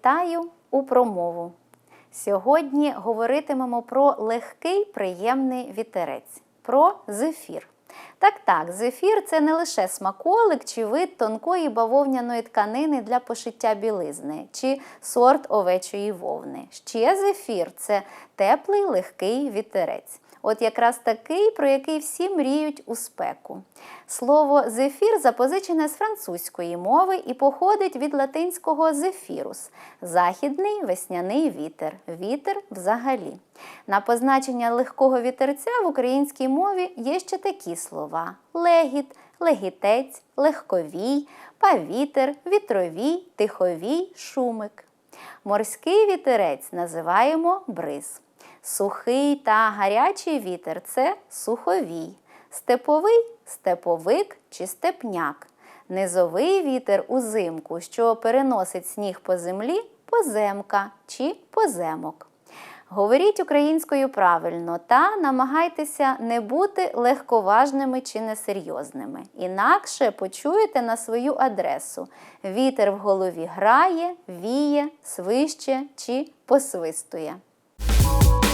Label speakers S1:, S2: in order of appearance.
S1: Вітаю у промову. Сьогодні говоритимемо про легкий приємний вітерець, про зефір. Так, так, зефір це не лише смаколик чи вид тонкої бавовняної тканини для пошиття білизни, чи сорт овечої вовни. Ще зефір це теплий легкий вітерець. От якраз такий, про який всі мріють у спеку. Слово зефір запозичене з французької мови і походить від латинського зефірус західний весняний вітер, вітер взагалі. На позначення легкого вітерця в українській мові є ще такі слова: легіт, легітець, легковій, павітер, вітровій, тиховій, шумик. Морський вітерець називаємо бриз. Сухий та гарячий вітер це суховій, степовий степовик чи степняк. Низовий вітер узимку, що переносить сніг по землі, поземка чи поземок. Говоріть українською правильно та намагайтеся не бути легковажними чи несерйозними. Інакше почуєте на свою адресу. Вітер в голові грає, віє, свище чи посвистує. Thank you